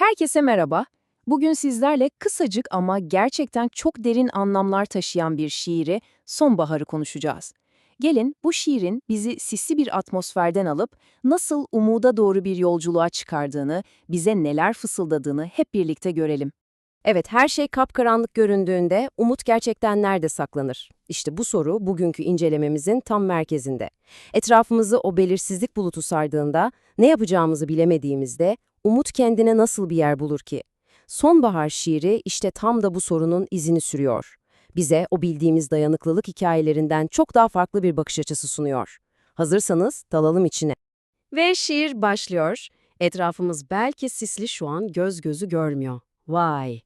Herkese merhaba. Bugün sizlerle kısacık ama gerçekten çok derin anlamlar taşıyan bir şiiri, Sonbaharı konuşacağız. Gelin bu şiirin bizi sisli bir atmosferden alıp nasıl umuda doğru bir yolculuğa çıkardığını, bize neler fısıldadığını hep birlikte görelim. Evet, her şey kapkaranlık göründüğünde umut gerçekten nerede saklanır? İşte bu soru bugünkü incelememizin tam merkezinde. Etrafımızı o belirsizlik bulutu sardığında, ne yapacağımızı bilemediğimizde umut kendine nasıl bir yer bulur ki? Sonbahar şiiri işte tam da bu sorunun izini sürüyor. Bize o bildiğimiz dayanıklılık hikayelerinden çok daha farklı bir bakış açısı sunuyor. Hazırsanız dalalım içine. Ve şiir başlıyor. Etrafımız belki sisli şu an göz gözü görmüyor. Vay!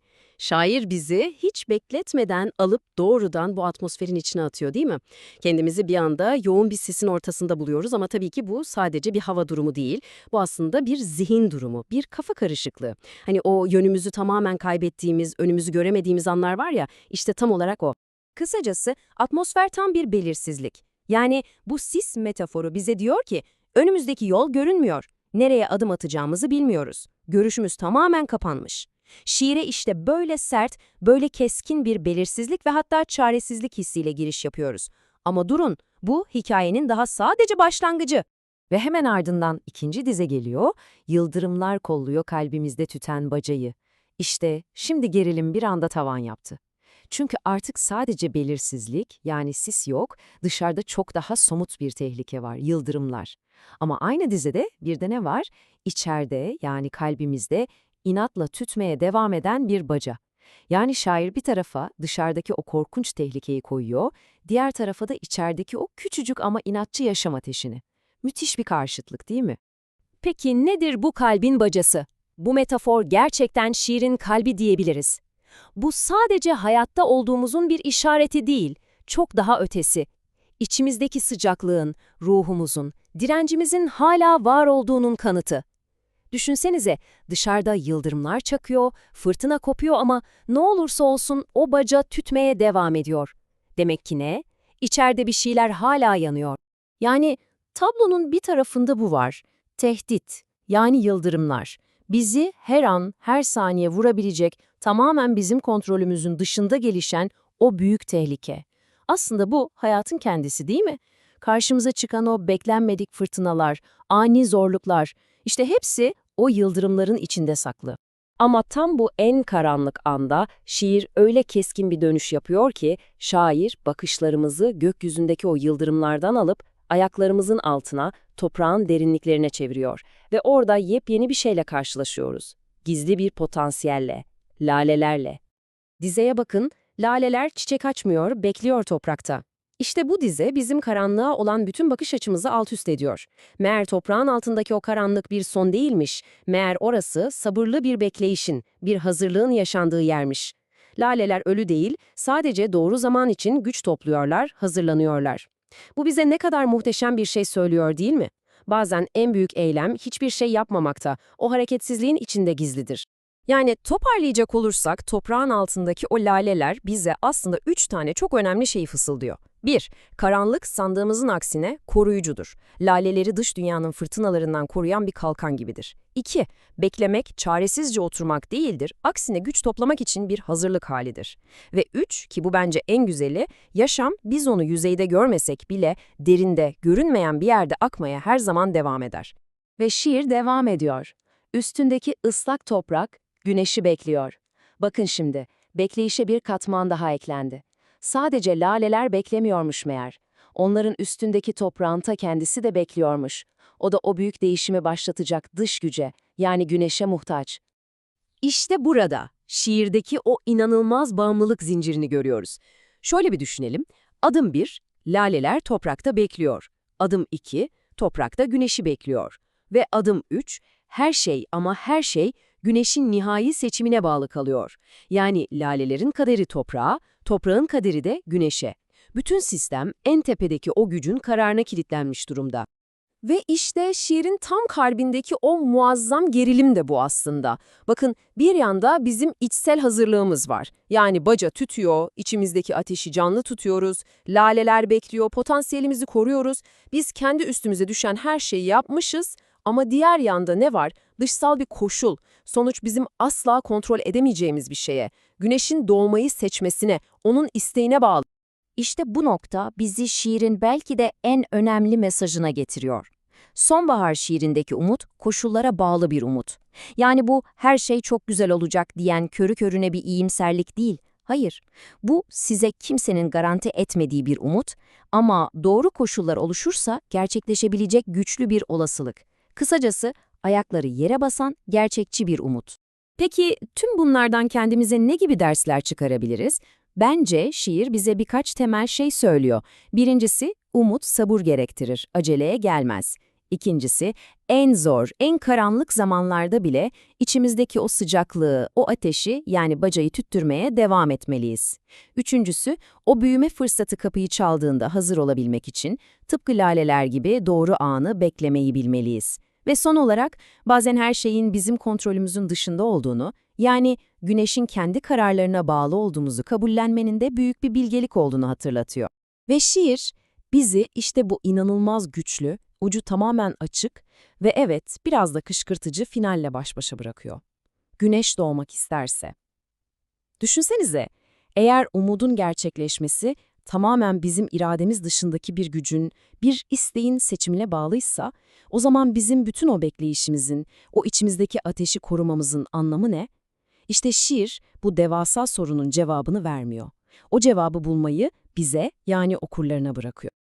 Şair bizi hiç bekletmeden alıp doğrudan bu atmosferin içine atıyor değil mi? Kendimizi bir anda yoğun bir sisin ortasında buluyoruz ama tabii ki bu sadece bir hava durumu değil. Bu aslında bir zihin durumu, bir kafa karışıklığı. Hani o yönümüzü tamamen kaybettiğimiz, önümüzü göremediğimiz anlar var ya, işte tam olarak o. Kısacası atmosfer tam bir belirsizlik. Yani bu sis metaforu bize diyor ki önümüzdeki yol görünmüyor. Nereye adım atacağımızı bilmiyoruz. Görüşümüz tamamen kapanmış. Şiire işte böyle sert, böyle keskin bir belirsizlik ve hatta çaresizlik hissiyle giriş yapıyoruz. Ama durun, bu hikayenin daha sadece başlangıcı. Ve hemen ardından ikinci dize geliyor, yıldırımlar kolluyor kalbimizde tüten bacayı. İşte şimdi gerilim bir anda tavan yaptı. Çünkü artık sadece belirsizlik, yani sis yok, dışarıda çok daha somut bir tehlike var, yıldırımlar. Ama aynı dizede bir de ne var? İçeride, yani kalbimizde inatla tütmeye devam eden bir baca. Yani şair bir tarafa dışarıdaki o korkunç tehlikeyi koyuyor, diğer tarafa da içerideki o küçücük ama inatçı yaşam ateşini. Müthiş bir karşıtlık değil mi? Peki nedir bu kalbin bacası? Bu metafor gerçekten şiirin kalbi diyebiliriz. Bu sadece hayatta olduğumuzun bir işareti değil, çok daha ötesi. İçimizdeki sıcaklığın, ruhumuzun, direncimizin hala var olduğunun kanıtı. Düşünsenize, dışarıda yıldırımlar çakıyor, fırtına kopuyor ama ne olursa olsun o baca tütmeye devam ediyor. Demek ki ne? İçeride bir şeyler hala yanıyor. Yani tablonun bir tarafında bu var. Tehdit, yani yıldırımlar. Bizi her an, her saniye vurabilecek, tamamen bizim kontrolümüzün dışında gelişen o büyük tehlike. Aslında bu hayatın kendisi değil mi? Karşımıza çıkan o beklenmedik fırtınalar, ani zorluklar, işte hepsi o yıldırımların içinde saklı. Ama tam bu en karanlık anda şiir öyle keskin bir dönüş yapıyor ki şair bakışlarımızı gökyüzündeki o yıldırımlardan alıp ayaklarımızın altına, toprağın derinliklerine çeviriyor ve orada yepyeni bir şeyle karşılaşıyoruz. Gizli bir potansiyelle, lalelerle. Dizeye bakın, laleler çiçek açmıyor, bekliyor toprakta. İşte bu dize bizim karanlığa olan bütün bakış açımızı alt üst ediyor. Meğer toprağın altındaki o karanlık bir son değilmiş, meğer orası sabırlı bir bekleyişin, bir hazırlığın yaşandığı yermiş. Laleler ölü değil, sadece doğru zaman için güç topluyorlar, hazırlanıyorlar. Bu bize ne kadar muhteşem bir şey söylüyor değil mi? Bazen en büyük eylem hiçbir şey yapmamakta, o hareketsizliğin içinde gizlidir. Yani toparlayacak olursak toprağın altındaki o laleler bize aslında üç tane çok önemli şeyi fısıldıyor. 1. Karanlık sandığımızın aksine koruyucudur. Laleleri dış dünyanın fırtınalarından koruyan bir kalkan gibidir. 2. Beklemek, çaresizce oturmak değildir, aksine güç toplamak için bir hazırlık halidir. Ve 3. Ki bu bence en güzeli, yaşam biz onu yüzeyde görmesek bile derinde, görünmeyen bir yerde akmaya her zaman devam eder. Ve şiir devam ediyor. Üstündeki ıslak toprak, güneşi bekliyor. Bakın şimdi, bekleyişe bir katman daha eklendi. Sadece laleler beklemiyormuş meğer. Onların üstündeki toprağın kendisi de bekliyormuş. O da o büyük değişimi başlatacak dış güce, yani güneşe muhtaç. İşte burada, şiirdeki o inanılmaz bağımlılık zincirini görüyoruz. Şöyle bir düşünelim. Adım 1, laleler toprakta bekliyor. Adım 2, toprakta güneşi bekliyor. Ve adım 3, her şey ama her şey güneşin nihai seçimine bağlı kalıyor. Yani lalelerin kaderi toprağa, toprağın kaderi de güneşe. Bütün sistem en tepedeki o gücün kararına kilitlenmiş durumda. Ve işte şiirin tam kalbindeki o muazzam gerilim de bu aslında. Bakın bir yanda bizim içsel hazırlığımız var. Yani baca tütüyor, içimizdeki ateşi canlı tutuyoruz, laleler bekliyor, potansiyelimizi koruyoruz. Biz kendi üstümüze düşen her şeyi yapmışız ama diğer yanda ne var? Dışsal bir koşul, sonuç bizim asla kontrol edemeyeceğimiz bir şeye, güneşin doğmayı seçmesine, onun isteğine bağlı. İşte bu nokta bizi şiirin belki de en önemli mesajına getiriyor. Sonbahar şiirindeki umut, koşullara bağlı bir umut. Yani bu her şey çok güzel olacak diyen körü körüne bir iyimserlik değil. Hayır, bu size kimsenin garanti etmediği bir umut ama doğru koşullar oluşursa gerçekleşebilecek güçlü bir olasılık. Kısacası ayakları yere basan gerçekçi bir umut. Peki tüm bunlardan kendimize ne gibi dersler çıkarabiliriz? Bence şiir bize birkaç temel şey söylüyor. Birincisi, umut sabır gerektirir, aceleye gelmez. İkincisi, en zor, en karanlık zamanlarda bile içimizdeki o sıcaklığı, o ateşi yani bacayı tüttürmeye devam etmeliyiz. Üçüncüsü, o büyüme fırsatı kapıyı çaldığında hazır olabilmek için tıpkı laleler gibi doğru anı beklemeyi bilmeliyiz. Ve son olarak bazen her şeyin bizim kontrolümüzün dışında olduğunu, yani güneşin kendi kararlarına bağlı olduğumuzu kabullenmenin de büyük bir bilgelik olduğunu hatırlatıyor. Ve şiir bizi işte bu inanılmaz güçlü, ucu tamamen açık ve evet biraz da kışkırtıcı finalle baş başa bırakıyor. Güneş doğmak isterse. Düşünsenize, eğer umudun gerçekleşmesi tamamen bizim irademiz dışındaki bir gücün, bir isteğin seçimine bağlıysa, o zaman bizim bütün o bekleyişimizin, o içimizdeki ateşi korumamızın anlamı ne? İşte şiir bu devasa sorunun cevabını vermiyor. O cevabı bulmayı bize yani okurlarına bırakıyor.